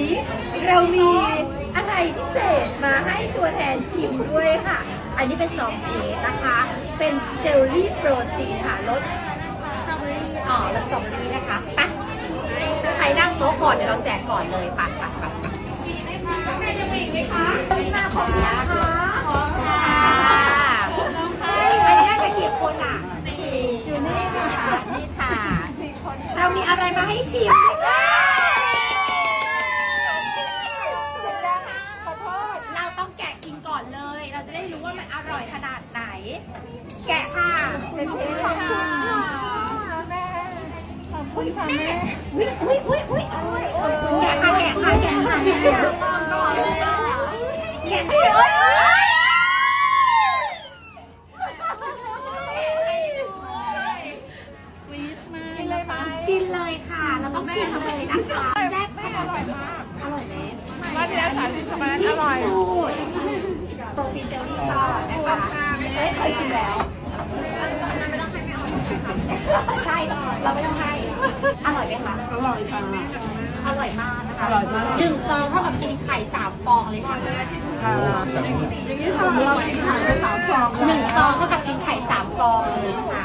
นี้ เรามีอะไรพิเศษมาให้ตัวแทนชิมด้วยค่ะ อันนี้เป็นซองเค้กนะคะ เป็นเจลลี่โปรตีนค่ะรสอ๋อรสสตรอเบอรี่นะคะไปใครนั่งโต๊ะก่อนเดี๋ยวเราแจกก่อนเลยไปะปะปะปะแม่จะมีไหมคะมาขอบคุณนะคะค่ะอันนี้น่าจะกี่คนอะอยู่นี่ค่ะนี่ค่ะเรามีอะไรมาให้ชิม เราต้องแกะกินก่อนเลย เราจะได้รู้ว่ามันอร่อยขนาดไหน แกะค่ะเป็นที่ขอบคุณค่ะแม่ขอบคุณค่ะแม่อุ้ยอุ้ยอุ้ยอุ้ยแกะค่ะแกะค่ะแกะค่ะแกะค่ะแกะ ยชิมแล้ว ใช่เราไม่ต้องให้ อร่อยไหมคะ อร่อยค่ะ อร่อยมากนะคะอร่อยมาก หนึ่งซองเท่ากับกินไข่สามฟองเลยค่ะอย่างนี้ค่ะเรากินไขายไปสามฟองหนึ่งซองเท่ากับกินไข่สามฟองเลยค่ะ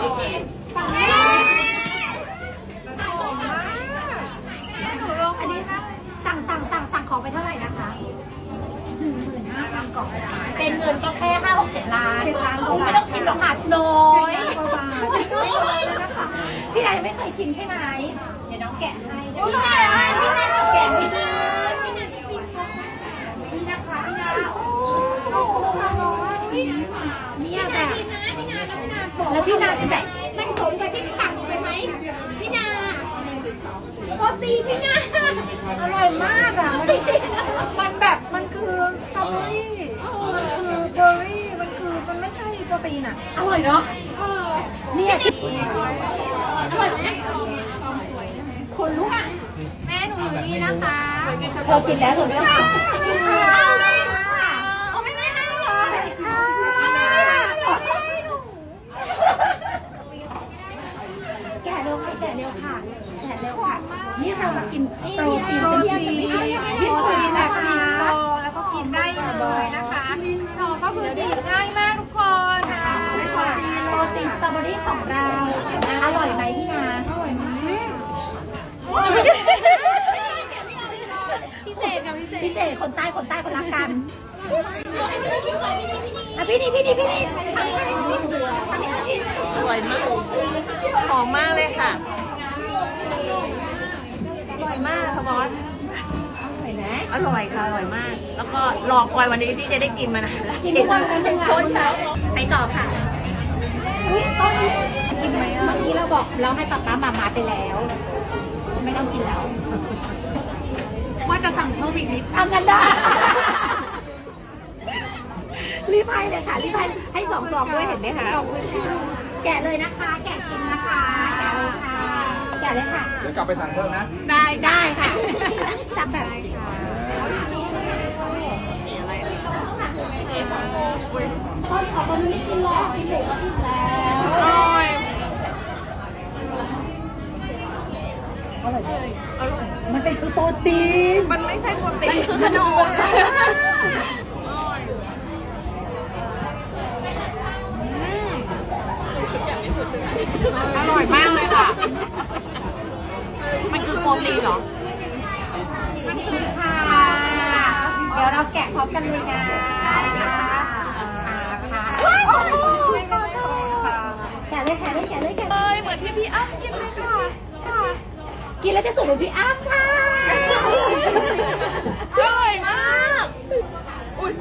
ไม่ชิมอันนี้สั่งสั่งสั่งสั่งของไปเท่าไหร่นะคะ เป็นเงินก็แค่ห้าหกเจ็ดล้านไม่ต้องชิมหรอกค่ะน้อยนะคะพี่นายไม่เคยชิมใช่ไหมเดี๋ยวน้องแกะให้พี่นายพี่นายแกะพี่นายนี่นะคะพี่นาโอ้โหเนี่ยแบบแล้วพี่นาจะแบบ มันสมกับที่สั่งไปไหมพี่นาโปรตีนพี่นาอร่อยมากอะมันมันแบบมันคือสตรอเบอรี่มันคือเบอร์รี่ มันคือมันไม่ใช่โปรตีน อะ อร่อยเนาะเนี่ยที่อร่อยไหมคนลุกอะแม่หนูอยู่นี่นะคะเธอกินแล้วเธอไม่ต้องกินเอาเลยค่ะเอาไม่ไม่ให้เหรอเอาไม่ไม่ให้เหรอ แกะเร็วค่ะแกะเร็วค่ะ แกะเร็วค่ะ นี่เรามากินโปรตีนกันที่ญี่ปุ่นนะคะ แล้วก็กินได้เลยนะคะซองก็คือจีบง่ายมากทุกคนค่ะ โปรตีนสตรอเบอรี่ ของเรา อร่อยไหมพี่นา อร่อยมากพิเศษค่ะพิเศษพิเศษคนใต้คนใต้คนรักกันอะพี่นี่พี่นี่พี่นี่อร่อยมากหอมมากเลยค่ะอร่อยมากค่ะบอสอร่อยไหมอร่อยค่ะอร่อยมาก แล้วก็รอคอยวันนี้ที่จะได้กินมานานแล้วกินทุกวันนเป็นงานไปต่อค่ะ อุ้ยต้นนี้กินไหมเมื่อกี้เราบอกเราให้ป๊าป๊ามามาไปแล้ว ไม่ต้องกินแล้วว่าจะสั่งเพิ่มอีกนิดทำกันได้รีบให้เลยค่ะรีบให้ให้สองซองด้วยเห็นไหมคะแกะเลยนะคะ แกะชิมนะคะ แกะเลยค่ะ แกะเลยค่ะ เดี๋ยวกลับไปสั่งเพิ่มนะ ได้ได้ค่ะจับแบบ ต้นขอต้นนี้กินหรอกกินเหล็กก็กินแล้วอร่อยมันเป็นคือโปรตีน มันไม่ใช่โปรตีนคือขนมอร่อยมากเลยค่ะ มันคือโปรตีนเหรอค่ะ เดี๋ยวเราแกะพร้อมกันเลยนะ กะเลยแกะเลยแกะเลยแกะเลยเหมือนที่พี่อ้ำกินเลยค่ะกินแล้วจะสวยเหมือนพี่อ้ำค่ะอร่อยมาก อุ้ย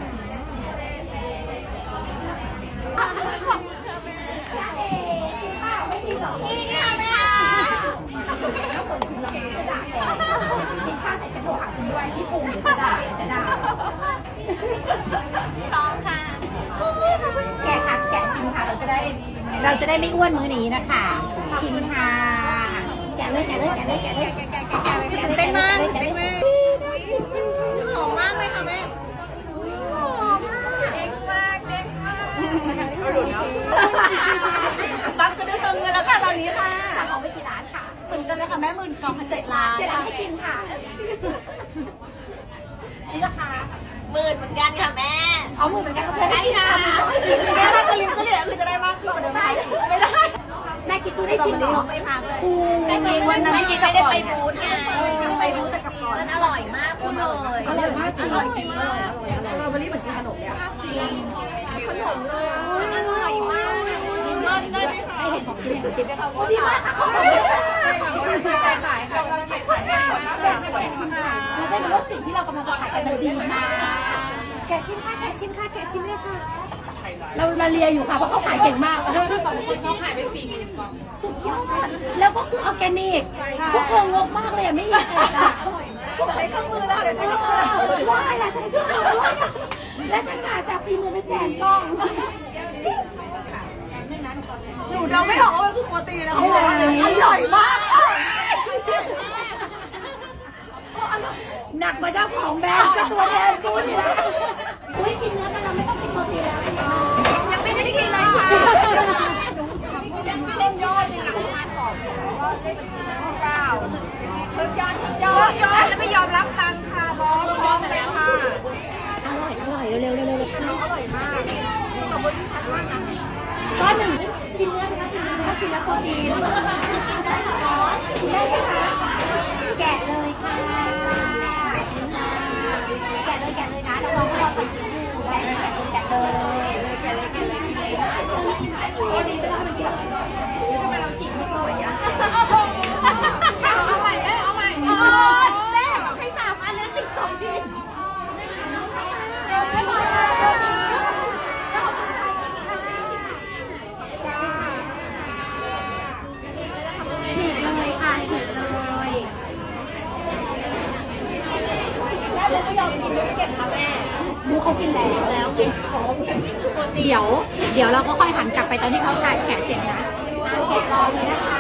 เราจะได้ไม่อ้วนมื้อนี้นะคะ ชิมค่ะแกะเลยแกะเลยแกะเลยแกะเลยแกะแกะแกะแกะแกะเต้นมากเต้นมากหอมมากเลยค่ะแม่หอมมากเด็กมากเด็กมากปั๊บก็ได้ตัวเงินแล้วค่ะตอนนี้ค่ะสั่งของไปกี่ร้านค่ะเหมือนกันเลยค่ะแม่หมื่นสองพันเจ็ดล้านเจ็ดล้านให้กินค่ะนี่ราคาหมื่นเหมือนกันค่ะแม่ เอาหมื่นเหมือนกันก็เพื่อนใช่ค่ะแม่ถ้ากระลิมกระเหลี่ยคือจะได้มากขึ้นกว่าเดิมไมไม่ได้ แม่กิ๊กูได้ชิมเหรอไม่พักเลยแม่กินวันนั้นแม่กินไม่ได้ไปบูธไงไปบูธแต่กับก่อนมันอร่อยมากพูดเลยอร่อยมากจริงอร่อยจริงอร่อยอร่อยอร่อยสตรอเบอรี่เหมือนกินขนมเลยอะจริงขนมเลยอร่อยมากได้ได้เห็นของกินกินกับข้าวโพดดีมากค่ะขอบคุณใช่ค่ะขายขายค่ะเราจะรู้ว่าสิ่งที่เรากำลังจะขายกันมันดีมากแกะ ชิมค่ะแกะชิมค่ะแกะชิมเลยค่ะ เราเราเลียอยู่ค่ะเพราะเขาขายเก่งมาก สองคนเขาขายไปสี่หมื่นกล่องสุดยอด แล้วก็คือออร์แกนิก พวกเธองกมากเลยอะไม่มีใครอะใช้เครื่องมือแล้วเดี๋ยวใช้เครื่องมือว้ายล่ะใช้เครื่องมือด้วยและจะกาจากสี่หมื่นเป็นแสนกล่องหนูเดาไม่ออกว่ามันคือโปรตีนนะใช่ไหมอร่อยมากหนักกว่าเจ้าของแบรนด์ก็ตัวแทนกูนี่นะ อุ้ยกินเนื้อมันเราไม่ต้องกินโปรตีนแล้วยังไม่ได้กินเลยค่ะเล่นยอดเนี่ยหลังทานก่อนว่าได้เป็นสีน้ำเปล่าเพิ่มยอดยอดยอดแล้วไม่ยอมรับตังค่ะบอสบอสเลยค่ะอร่อยอร่อยเร็วๆเร็วๆอร่อยมากสตรอเบอรี่ชัดมากนะก้อนหนึ่งกินเนื้อไปแล้วกินเนื้อไปแล้วกินแล้วโปรตีนได้ค่ะแกะเลยค่ะแกะเลยแกะเลยนะน้องๆก็รอตัดแกะเลยแกะเลยแกะเลยแกะเลยแกะเลยโอ้ดีไปแล้วมันกิน ทำไมเราฉีกไม่สวยอะ เอาใหม่เอาใหม่แม่บอกให้สามอันแล้วติดสองทีฉีกเลยค่ะฉีกเลย แม่เลยไม่ยอมกินไม่เก็บค่ะแม่ ดูเขากินแล้ว แล้วกินของนี่คือโปรตีน เดี๋ยว เดี๋ยวเราก็ค่อยหันกลับไปตอนที่เขาถ่ายแกะเสร็จนะเอาแกะรอเลยนะคะ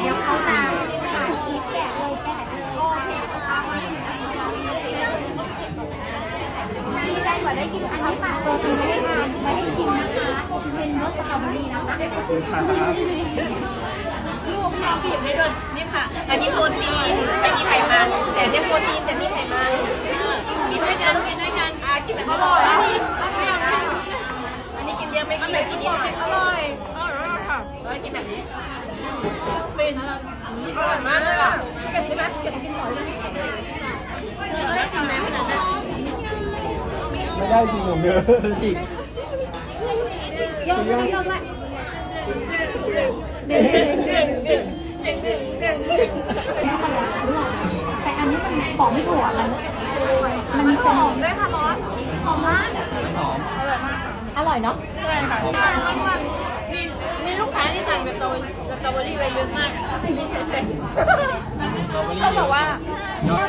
เดี๋ยวเขาจะถ่ายคลิปแกะเลยแกะเลยดีใจกว่าได้กินอันนี้ฝากโปรตีไว้ให้ทานไว้ให้ชิมนะคะเป็นรสสตรอเบอรี่นะคะลูกพี่เอาบีบให้ด้วยนี่ค่ะ อันนี้โปรตีนไม่มีไขมันแต่เนี่ยโปรตีนแต่มีไขมันกินด้วยกันกินด้วยกันอะกินแบบอร่อย ยอะไม่กินเลยกินนิดหน่อร่อยอร่อยค่ะแล้วกินแบบนี้เป็นอร่อยมากเลยอะเก็บใช่ไหมเก็บกินหน่อยเลยไม่ทำแม่ขนาดนั้นไม่ได้จริงผมเนื้อจริงโยกด้วยโยกด้วยเด็ดเด็ดเด็ดเด็ดแต่อันนี้มันบอกไม่ถูกอะมันมันมีเสน่ห์ด้วยค่ะบอสหอมมากหอม ร่อยเนาะใช่ค่ะมีมีลูกค้าที่สั่งสตรอสตรอเบอรี่ไปเยอะมากสตรอเบอรี่เขาบอกว่ายอด